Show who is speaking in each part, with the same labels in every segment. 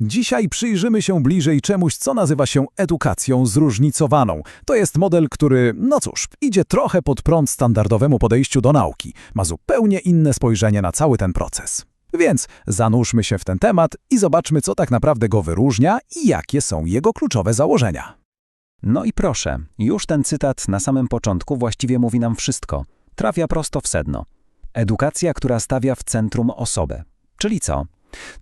Speaker 1: Dzisiaj przyjrzymy się bliżej czemuś, co nazywa się edukacją zróżnicowaną. To jest model, który, no cóż, idzie trochę pod prąd standardowemu podejściu do nauki. Ma zupełnie inne spojrzenie na cały ten proces. Więc zanurzmy się w ten temat i zobaczmy, co tak naprawdę go wyróżnia i jakie są jego kluczowe założenia.
Speaker 2: No i proszę, już ten cytat na samym początku właściwie mówi nam wszystko. Trafia prosto w sedno. Edukacja, która stawia w centrum osobę. Czyli co?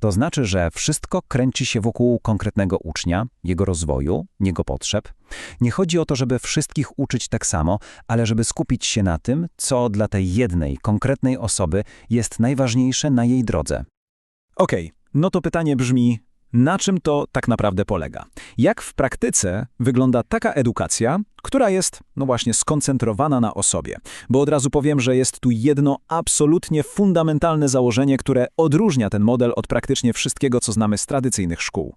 Speaker 2: To znaczy, że wszystko kręci się wokół konkretnego ucznia, jego rozwoju, jego potrzeb. Nie chodzi o to, żeby wszystkich uczyć tak samo, ale żeby skupić się na tym, co dla tej jednej, konkretnej osoby jest najważniejsze na jej drodze.
Speaker 1: Okej, no to pytanie brzmi, na czym to tak naprawdę polega? Jak w praktyce wygląda taka edukacja, która jest, no właśnie, skoncentrowana na osobie? Bo od razu powiem, że jest tu jedno absolutnie fundamentalne założenie, które odróżnia ten model od praktycznie wszystkiego, co znamy z tradycyjnych szkół.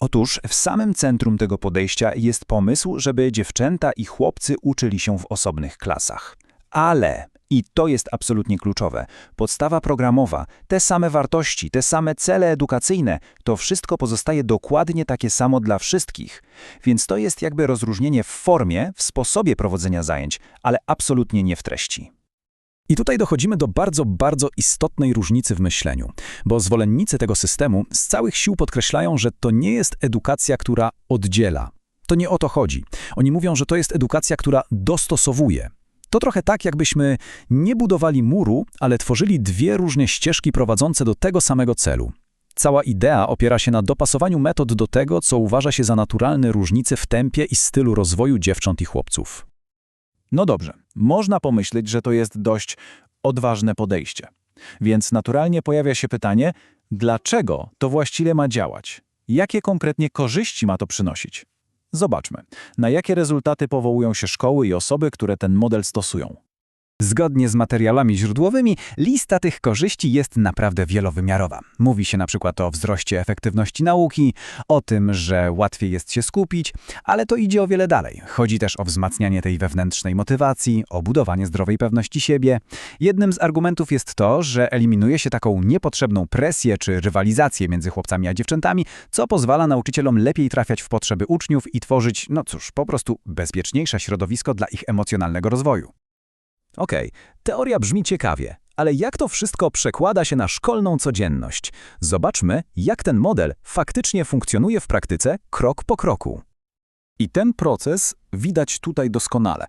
Speaker 2: Otóż w samym centrum tego podejścia jest pomysł, żeby dziewczęta i chłopcy uczyli się w osobnych klasach. Ale, i to jest absolutnie kluczowe, podstawa programowa, te same wartości, te same cele edukacyjne, to wszystko pozostaje dokładnie takie samo dla wszystkich. Więc to jest jakby rozróżnienie w formie, w sposobie prowadzenia zajęć, ale absolutnie nie w treści.
Speaker 1: I tutaj dochodzimy do bardzo, bardzo istotnej różnicy w myśleniu, bo zwolennicy tego systemu z całych sił podkreślają, że to nie jest edukacja, która oddziela. To nie o to chodzi. Oni mówią, że to jest edukacja, która dostosowuje. To trochę tak, jakbyśmy nie budowali muru, ale tworzyli dwie różne ścieżki prowadzące do tego samego celu. Cała idea opiera się na dopasowaniu metod do tego, co uważa się za naturalne różnice w tempie i stylu rozwoju dziewcząt i chłopców. No dobrze, można pomyśleć, że to jest dość odważne podejście. Więc naturalnie pojawia się pytanie, dlaczego to właściwie ma działać? Jakie konkretnie korzyści ma to przynosić? Zobaczmy, na jakie rezultaty powołują się szkoły i osoby, które ten model stosują.
Speaker 2: Zgodnie z materiałami źródłowymi, lista tych korzyści jest naprawdę wielowymiarowa. Mówi się na przykład o wzroście efektywności nauki, o tym, że łatwiej jest się skupić, ale to idzie o wiele dalej. Chodzi też o wzmacnianie tej wewnętrznej motywacji, o budowanie zdrowej pewności siebie. Jednym z argumentów jest to, że eliminuje się taką niepotrzebną presję czy rywalizację między chłopcami a dziewczętami, co pozwala nauczycielom lepiej trafiać w potrzeby uczniów i tworzyć, no cóż, po prostu bezpieczniejsze środowisko dla ich emocjonalnego rozwoju.
Speaker 1: Okej, teoria brzmi ciekawie, ale jak to wszystko przekłada się na szkolną codzienność? Zobaczmy, jak ten model faktycznie funkcjonuje w praktyce krok po kroku. I ten proces widać tutaj doskonale.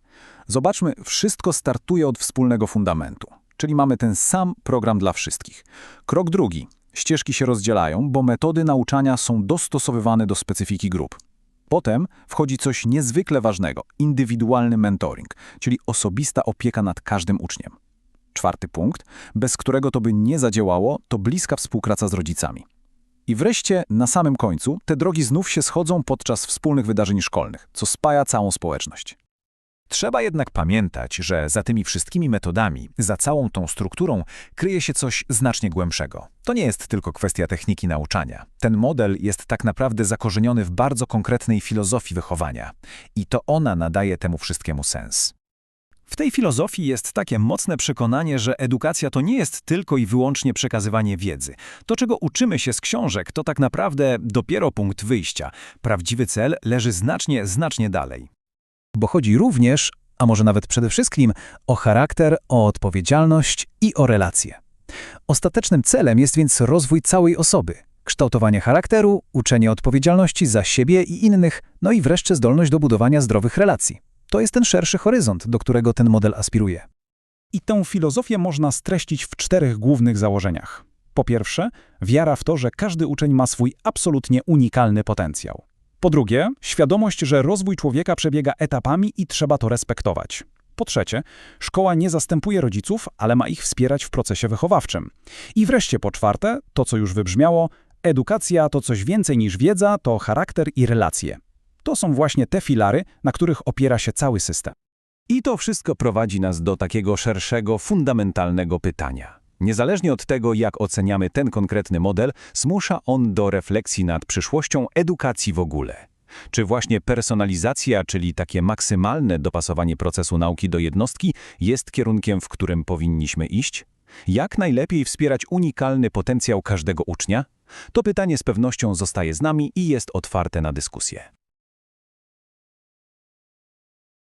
Speaker 1: Zobaczmy, wszystko startuje od wspólnego fundamentu, czyli mamy ten sam program dla wszystkich. Krok drugi. Ścieżki się rozdzielają, bo metody nauczania są dostosowywane do specyfiki grup. Potem wchodzi coś niezwykle ważnego – indywidualny mentoring, czyli osobista opieka nad każdym uczniem. Czwarty punkt, bez którego to by nie zadziałało, to bliska współpraca z rodzicami. I wreszcie, na samym końcu, te drogi znów się schodzą podczas wspólnych wydarzeń szkolnych, co spaja całą społeczność. Trzeba jednak pamiętać, że za tymi wszystkimi metodami, za całą tą strukturą kryje się coś znacznie głębszego. To nie jest tylko kwestia techniki nauczania. Ten model jest tak naprawdę zakorzeniony w bardzo konkretnej filozofii wychowania i to ona nadaje temu wszystkiemu sens. W tej filozofii jest takie mocne przekonanie, że edukacja to nie jest tylko i wyłącznie przekazywanie wiedzy. To, czego uczymy się z książek, to tak naprawdę dopiero punkt wyjścia. Prawdziwy cel leży znacznie, znacznie dalej bo chodzi również, a może nawet przede wszystkim, o charakter, o odpowiedzialność i o relacje. Ostatecznym celem jest więc rozwój całej osoby, kształtowanie charakteru, uczenie odpowiedzialności za siebie i innych, no i wreszcie zdolność do budowania zdrowych relacji. To jest ten szerszy horyzont, do którego ten model aspiruje. I tę filozofię można streścić w czterech głównych założeniach. Po pierwsze, wiara w to, że każdy uczeń ma swój absolutnie unikalny potencjał. Po drugie, świadomość, że rozwój człowieka przebiega etapami i trzeba to respektować. Po trzecie, szkoła nie zastępuje rodziców, ale ma ich wspierać w procesie wychowawczym. I wreszcie po czwarte, to co już wybrzmiało, edukacja to coś więcej niż wiedza, to charakter i relacje. To są właśnie te filary, na których opiera się cały system. I to wszystko prowadzi nas do takiego szerszego, fundamentalnego pytania. Niezależnie od tego, jak oceniamy ten konkretny model, zmusza on do refleksji nad przyszłością edukacji w ogóle. Czy właśnie personalizacja, czyli takie maksymalne dopasowanie procesu nauki do jednostki, jest kierunkiem, w którym powinniśmy iść? Jak najlepiej wspierać unikalny potencjał każdego ucznia? To pytanie z pewnością zostaje z nami i jest otwarte na dyskusję.